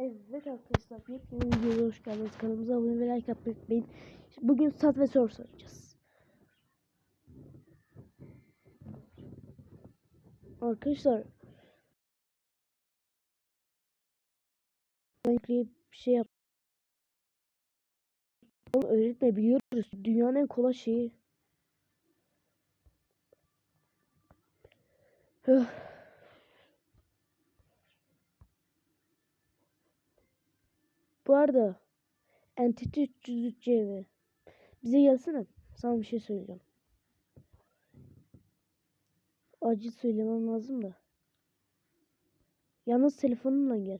Evet arkadaşlar yepyeni videoya hoş geldiniz. Kanalımıza abone ve like atmayı unutmayın. Bugün stat ve soru soracağız. Arkadaşlar yükleyip bir şey yap. Öğretme biliyoruz. Dünyanın en kolay şeyi. Bu arada Entity 303 CV. Bize gelsene. Sana bir şey söyleyeceğim. Acil söylemem lazım da. Yalnız telefonunla gel.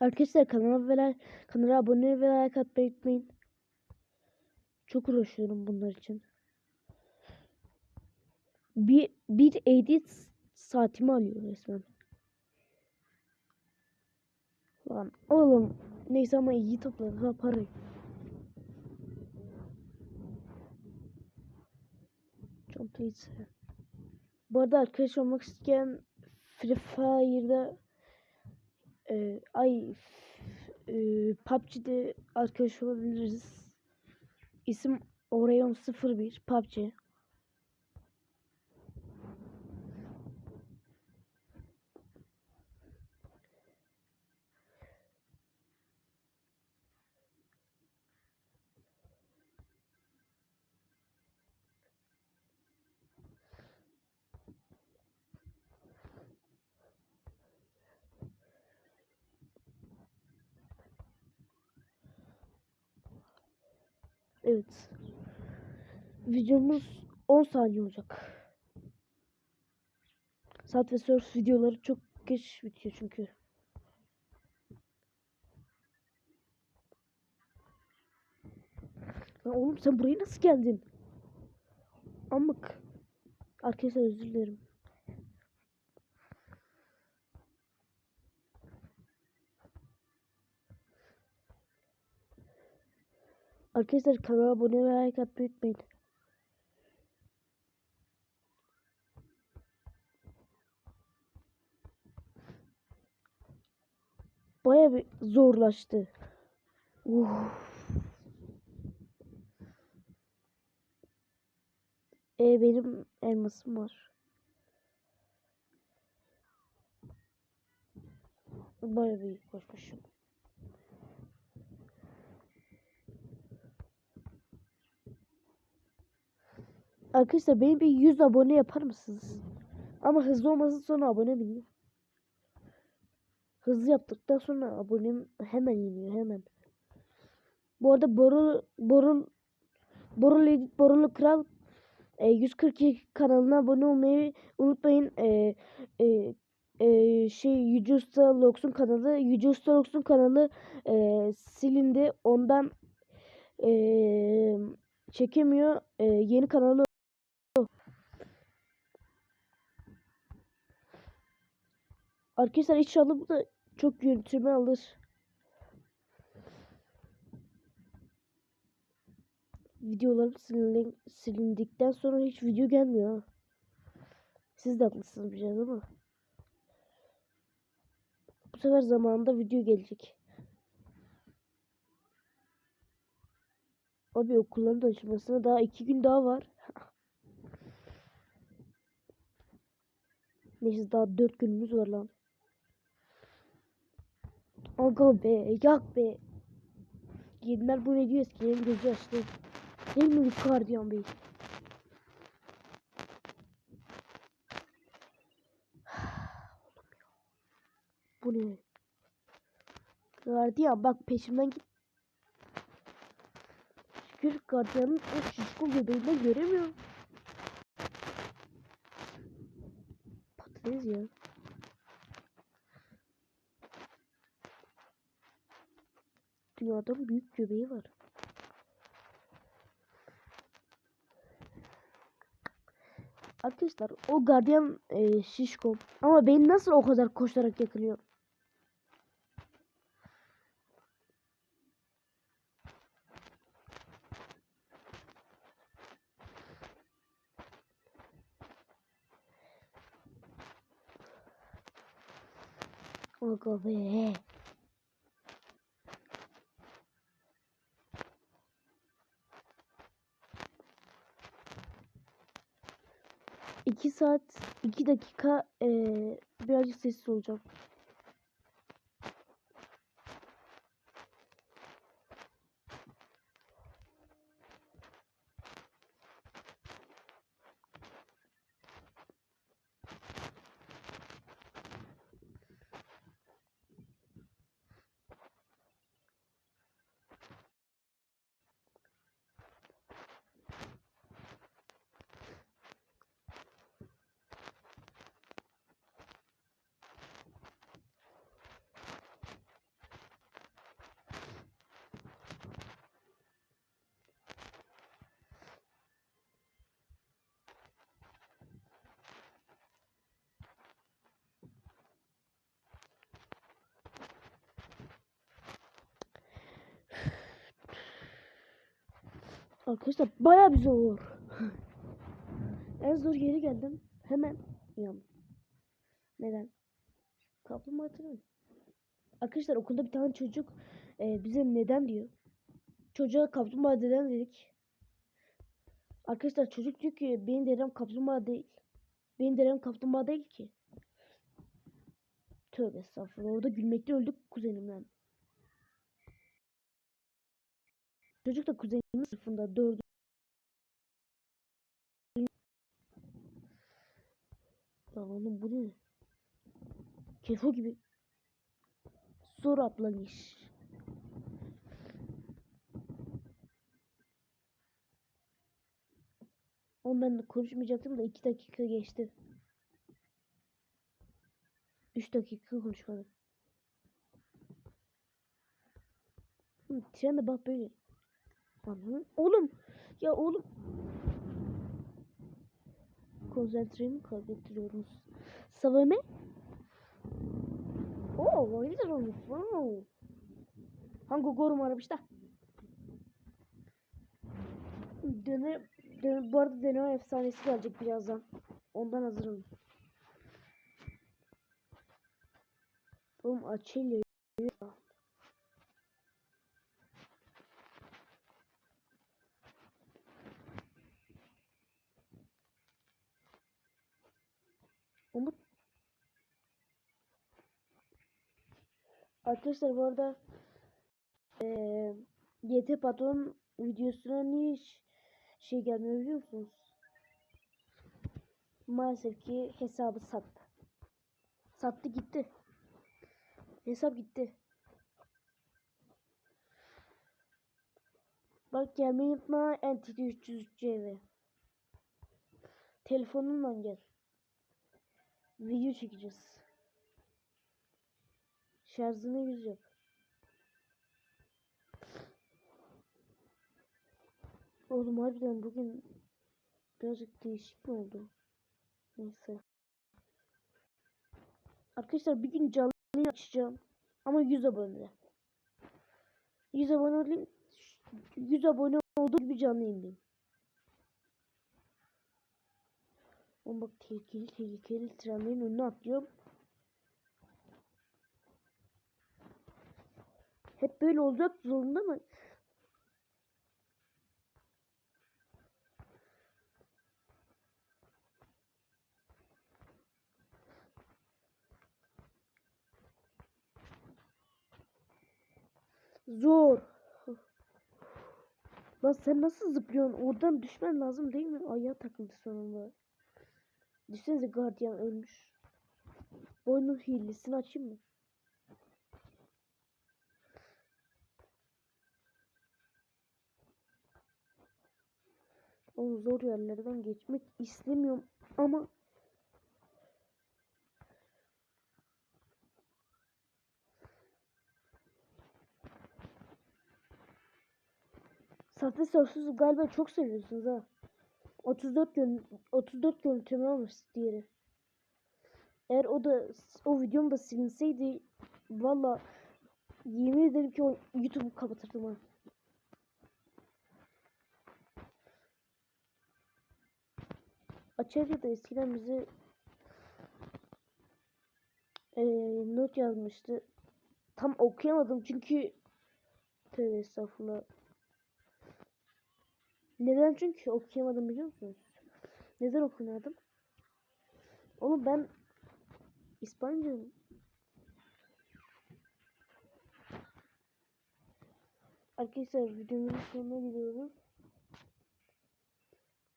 Arkadaşlar kanala ve kanala abone ve like atmayı unutmayın. Çok uğraşıyorum bunlar için. Bir, bir edit saatimi alıyor resmen. Lan oğlum neyse ama iyi topladık ha parayı. Please. Bu arada arkadaş olmak isteyen Free Fire'da e, ay e, PUBG'de arkadaş olabiliriz. İsim Orion 01 PUBG. Evet. Videomuz 10 saniye olacak. Saat ve Source videoları çok geç bitiyor çünkü. Lan oğlum sen buraya nasıl geldin? Amık. Arkadaşlar özür dilerim. Arkadaşlar kanala abone ve like atmayı unutmayın. Baya bir zorlaştı. Uf. E benim elmasım var. Baya bir koşmuşum. Arkadaşlar beni bir 100 abone yapar mısınız? Ama hızlı olmasın sonra abone biniyor. Hızlı yaptıktan sonra abonem hemen iniyor hemen. Bu arada Borul Borul Borul Edit Borulu Kral e, 142 kanalına abone olmayı unutmayın. E, e, e, şey Yüce Usta Lox'un kanalı Yüce Usta Lox'un kanalı e, silindi. Ondan e, çekemiyor. E, yeni kanalı Arkadaşlar inşallah bu da çok yönetimi alır. Videolarım silin, silindikten sonra hiç video gelmiyor. Siz de haklısınız biraz ama. Bu sefer zamanında video gelecek. Abi okulların da açılmasına daha iki gün daha var. Neyse daha dört günümüz var lan. Aga be yak be. Yediler bu diyor eskilerin gözü açtı. Değil mi Gardiyan Bey? bu ne? Gardiyan bak peşimden git. Şükür gardiyanın o şişko göbeğinden göremiyorum. Patates ya. Dünyada büyük göbeği var. Arkadaşlar o gardiyan e, şişko. Ama beni nasıl o kadar koşarak yakalıyor? Aga be. İki saat, iki dakika eee birazcık sessiz olacağım. Arkadaşlar bayağı bir zor. en zor yere geldim. Hemen yan. Neden? Kaplumbağa hatırlıyorum. Arkadaşlar okulda bir tane çocuk e, bize neden diyor. Çocuğa kaplumbağa neden dedik. Arkadaşlar çocuk diyor ki benim dedem kaplumbağa değil. Benim dedem kaplumbağa değil ki. Tövbe estağfurullah. Orada gülmekte öldük kuzenimden. Çocuk da kuzenimin sınıfında dördü. Lan oğlum bu ne? Kefo gibi. Zor atlanış. Oğlum ben de konuşmayacaktım da iki dakika geçti. Üç dakika konuşmadım. Hı, tren de bak böyle. Anladın? Oğlum. Ya oğlum. Konsantremi kaybettiriyoruz. Savunma. Oo, oyuncu olmuş. Wow. Hangi gorum aramış da? Döne, döne, bu arada deneme efsanesi gelecek birazdan. Ondan hazırım. Oğlum açılıyor. Umut. Arkadaşlar bu arada eee YT patron videosuna niye ş- şey gelmiyor biliyor musunuz? Maalesef ki hesabı sattı. Sattı gitti. Hesap gitti. Bak gelmeyi unutma NTT 303 CV. Telefonunla gel. Video çekeceğiz. Şarjını yüz yap. Oğlum harbiden bugün birazcık değişik mi oldu? Neyse. Arkadaşlar bir gün canlı açacağım. Ama 100 abone. 100 abone olayım. 100 abone olduğu gibi canlı yayındayım. Oğlum bak tehlikeli tehlikeli trenlerin önüne atlıyorum. Hep böyle olacak zorunda mı? Zor. Lan sen nasıl zıplıyorsun? Oradan düşmen lazım değil mi? Ayağa takıldı sonunda. Düşünsenize gardiyan ölmüş. Boynun hilesini açayım mı? O zor yerlerden geçmek istemiyorum ama Sahte sorsuz galiba çok seviyorsunuz ha. 34 gün 34 görüntüleme almış diğeri. Eğer o da o videom da silinseydi valla yemin ederim ki o YouTube'u kapatırdım ha. Açarya da eskiden bize eee, not yazmıştı. Tam okuyamadım çünkü tövbe estağfurullah. Neden çünkü okuyamadım biliyor musunuz? Neden okuyamadım? Oğlum ben İspanyolcayım. Arkadaşlar videomuzun sonuna geliyoruz.